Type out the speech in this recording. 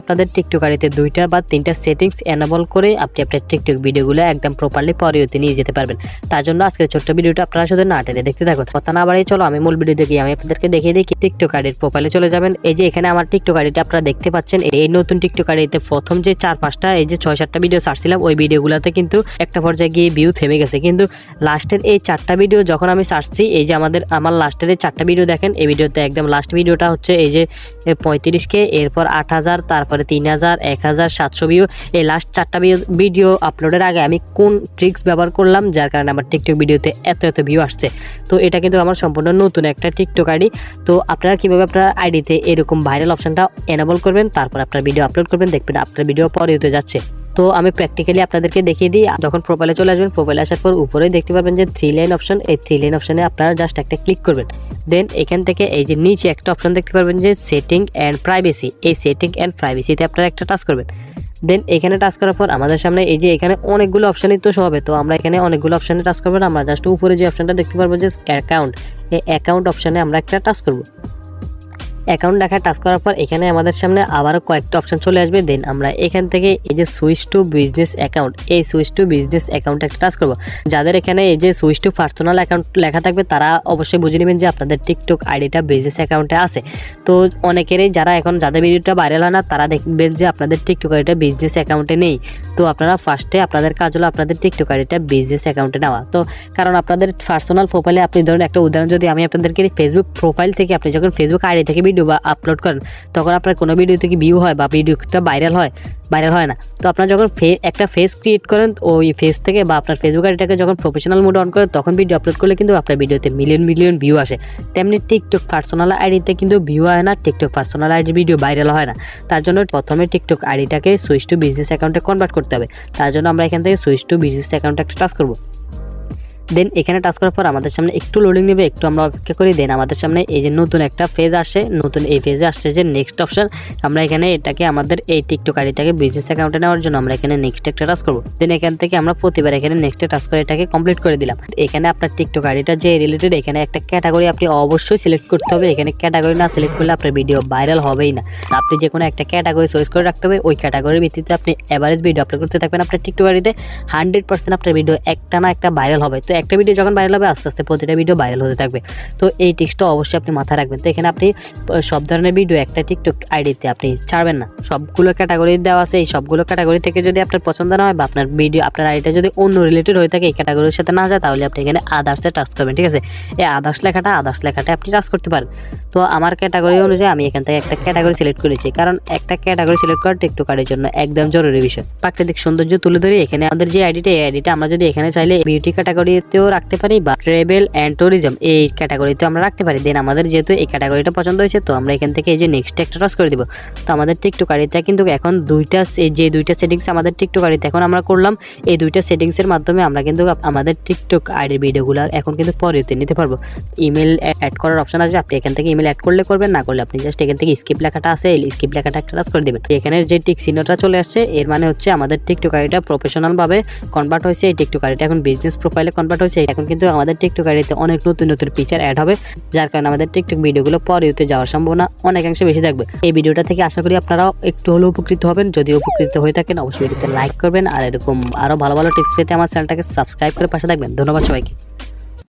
আপনাদের টিকটক আইডিতে দুইটা বা তিনটা সেটিংস এনেবল করে আপনি আপনার টিকটক ভিডিওগুলো একদম প্রপারলি পরিয়তে নিয়ে যেতে পারবেন। তার জন্য আজকের ছোট্ট ভিডিওটা আপনারা শুধু না টেনে দেখতে থাকুন। কথা না বাড়িয়ে চলো, আমি মূল ভিডিও দেখি, আমি আপনাদেরকে দেখিয়ে দিই টিকটক আইডির প্রোফাইলে চলে যাবেন। এই যে এখানে আমার টিকটক আইডিটা আপনারা দেখতে পাচ্ছেন, এই নতুন টিকটক আইডিতে প্রথম যে চার পাঁচটা, এই যে ছয় সাতটা ভিডিও ছাড়ছিলাম, ওই ভিডিওগুলোতে কিন্তু একটা পর্যায়ে গিয়ে ভিউ থেমে গেছে। কিন্তু লাস্টের এই চারটা ভিডিও যখন আমি ছাড়ছি, এই যে আমাদের, আমার লাস্টের এই চারটা ভিডিও দেখেন, এই ভিডিওতে একদম লাস্ট ভিডিওটা হচ্ছে এই যে পঁয়ত্রিশকে এরপর আট হাজার তারপরে তিন হাজার, এক হাজার, সাতশো ভিউ এই লাস্ট চারটা ভিডিও আপলোডের আগে আমি কোন ট্রিক্স ব্যবহার করলাম, যার কারণে আমার টিকটক ভিডিওতে এত এত ভিউ আসছে। তো এটা কিন্তু আমার সম্পূর্ণ নতুন একটা টিকটক আইডি। তো আপনারা কীভাবে আপনার আইডিতে এরকম ভাইরাল অপশানটা এনাবল করবেন, তারপর আপনার ভিডিও আপলোড করবেন, দেখবেন আপনার ভিডিও পরে হতে যাচ্ছে। তো আমি প্র্যাকটিক্যালি আপনাদেরকে দেখিয়ে দিই, যখন প্রোফাইলে চলে আসবেন প্রোফাইলে আসার পর উপরেই দেখতে পাবেন যে থ্রি লাইন অপশন এই থ্রি লাইন অপশনে আপনারা জাস্ট একটা ক্লিক করবেন। দেন এখান থেকে এই যে নিচে একটা অপশন দেখতে পারবেন যে সেটিং অ্যান্ড প্রাইভেসি এই সেটিং অ্যান্ড প্রাইভেসিতে আপনারা একটা টাচ করবেন। দেন এখানে টাচ করার পর আমাদের সামনে এই যে এখানে অনেকগুলো অপশানই তো হবে, তো আমরা এখানে অনেকগুলো অপশানে টাচ করব আমরা জাস্ট উপরে যে অপশানটা দেখতে পারব যে অ্যাকাউন্ট এই অ্যাকাউন্ট অপশানে আমরা একটা টাচ করব। অ্যাকাউন্ট লেখা টাচ করার পর এখানে আমাদের সামনে আবারও কয়েকটা অপশন চলে আসবে। দেন আমরা এখান থেকে এই যে সুইচ টু বিজনেস অ্যাকাউন্ট এই সুইচ টু বিজনেস অ্যাকাউন্টে একটা টাচ করব। যাদের এখানে এই যে সুইচ টু পার্সোনাল অ্যাকাউন্ট লেখা থাকবে, তারা অবশ্যই বুঝে নেবেন যে আপনাদের টিকটক আইডিটা বিজনেস অ্যাকাউন্টে আছে। তো অনেকেরই যারা এখন যাদের ভিডিওটা ভাইরাল হয় না, তারা দেখবেন যে আপনাদের টিকটক আইডিটা বিজনেস অ্যাকাউন্টে নেই। তো আপনারা ফার্স্টে আপনাদের কাজ হলো আপনাদের টিকটক আইডিটা বিজনেস অ্যাকাউন্টে নেওয়া। তো কারণ আপনাদের পার্সোনাল প্রোফাইলে আপনি ধরুন একটা উদাহরণ, যদি আমি আপনাদেরকে ফেসবুক প্রোফাইল থেকে আপনি যখন ফেসবুক আইডি থেকে ভিডিও বা আপলোড করেন, তখন আপনার কোনো ভিডিও থেকে ভিউ হয় বা ভিডিওটা ভাইরাল হয় ভাইরাল হয় না। তো আপনার যখন ফে, একটা ফেস ক্রিয়েট করেন, ওই ফেস থেকে বা আপনার ফেসবুক আইডিটাকে যখন প্রফেশনাল মোড অন করেন, তখন ভিডিও আপলোড করলে কিন্তু আপনার ভিডিওতে মিলিয়ন মিলিয়ন ভিউ আসে। তেমনি টিকটক পার্সোনাল আইডিতে কিন্তু ভিউ হয় না TikTok personal ID video viral হয় না। তার জন্য প্রথমে টিকটক আইডিটাকে সুইচ টু বিজনেস অ্যাকাউন্টে কনভার্ট করতে হবে। তার জন্য আমরা এখান থেকে সুইচ টু বিজনেস অ্যাকাউন্টে একটা টাচ করব। দেন এখানে টাচ করার পর আমাদের সামনে একটু লোডিং নেবে, একটু আমরা অপেক্ষা করি। দেন আমাদের সামনে এই যে নতুন একটা ফেজ আসে, নতুন এই ফেজে আসছে যে নেক্সট অপশন আমরা এখানে এটাকে আমাদের এই টিকটক আইডিটাকে বিজনেস অ্যাকাউন্টে নেওয়ার জন্য আমরা এখানে নেক্সট একটা টাচ করব। দেন এখান থেকে আমরা প্রতিবার এখানে নেক্সটে টাচ করে এটাকে কমপ্লিট করে দিলাম। এখানে আপনার টিকটক আইডিটা যে রিলেটেড এখানে একটা ক্যাটাগরি আপনি অবশ্যই সিলেক্ট করতে হবে। এখানে ক্যাটাগরি না সিলেক্ট করলে আপনার ভিডিও ভাইরাল হবেই না। আপনি যে কোনো একটা ক্যাটাগরি চয়েস করে রাখতে হবে। ওই ক্যাটাগরির ভিত্তিতে আপনি অ্যাভারেজ ভিডিও আপলোড করতে থাকবেন আপনার টিকটক আইডিতে। হান্ড্রেড পার্সেন্ট আপনার ভিডিও একটা না একটা ভাইরাল হবে। তো একটা ভিডিও যখন ভাইরাল হবে, আস্তে আস্তে প্রতিটা ভিডিও ভাইরাল হতে থাকবে। তো এই টিক্সটা অবশ্যই আপনি মাথায় রাখবেন। তো এখানে আপনি সব ধরনের ভিডিও একটা টিকটক আইডিতে আপনি ছাড়বেন না। সবগুলো ক্যাটাগরি দেওয়া আছে। এই সবগুলো ক্যাটাগরি থেকে যদি আপনার পছন্দ না হয় বা আপনার ভিডিও আপনার আইডিটা যদি অন্য রিলেটেড হয়ে থাকে, এই ক্যাটাগরির সাথে না যায়, তাহলে আপনি এখানে আদার্সে টাচ করবেন, ঠিক আছে? এই আদার্স লেখাটা আদার্স লেখাটা আপনি টাচ করতে পারেন। তো আমার ক্যাটাগরি অনুযায়ী আমি এখান থেকে একটা ক্যাটাগরি সিলেক্ট করেছি। কারণ একটা ক্যাটাগরি সিলেক্ট করা টিকটক আইডির জন্য একদম জরুরি বিষয়। প্রাকৃতিক সৌন্দর্য তুলে ধরে এখানে আমাদের যে আইডিটা এই আইডিটা আমরা যদি এখানে চাইলে বিউটি ক্যাটাগরিতেও রাখতে পারি বা ট্রেভেল অ্যান্ড ট্যুরিজম, এই ক্যাটাগরিতে আমরা রাখতে পারি। দেন আমাদের যেহেতু এই ক্যাটাগরিটা পছন্দ হয়েছে, তো আমরা এখান থেকে এই যে নেক্সট একটা টাচ করে দিব। তো আমাদের টিকটক আইডিতে কিন্তু এখন দুইটা যে দুইটা সেটিংস আমাদের টিকটক আইডিতে এখন আমরা করলাম, এই দুইটা সেটিংসের মাধ্যমে আমরা কিন্তু আমাদের টিকটক আইডির ভিডিওগুলো এখন কিন্তু পরেতে নিতে পারব। ইমেল অ্যাড করার অপশন আছে, আপনি এখান থেকে ইমেল অ্যাড করলে করবেন, না করলে আপনি জাস্ট এখান থেকে স্কিপ লেখাটা আছে স্কিপ লেখাটা একটা টাচ করে দেবেন। এখানে যে টিক চিহ্নটা চলে আসছে, এর মানে হচ্ছে আমাদের টিকটক আইডিটা প্রফেশনালভাবে কনভার্ট হয়েছে। এই টিকটক আইডিটা এখন বিজনেস প্রোফাইলে কনভার্ট হয়েছে এখন কিন্তু আমাদের টিকটক আইডিতে অনেক নতুন নতুন ফিচার অ্যাড হবে, যার কারণে আমাদের টিকটক ভিডিওগুলো পরে হতে যাওয়ার সম্ভাবনা অনেকাংশে বেশি থাকবে। এই ভিডিওটা থেকে আশা করি আপনারাও একটু হলেও উপকৃত হবেন। যদি উপকৃত হয়ে থাকেন, অবশ্যই ভিডিওতে লাইক করবেন। আর এরকম আরও ভালো ভালো টিপস পেতে আমার চ্যানেলটাকে সাবস্ক্রাইব করে পাশে থাকবেন। ধন্যবাদ সবাইকে।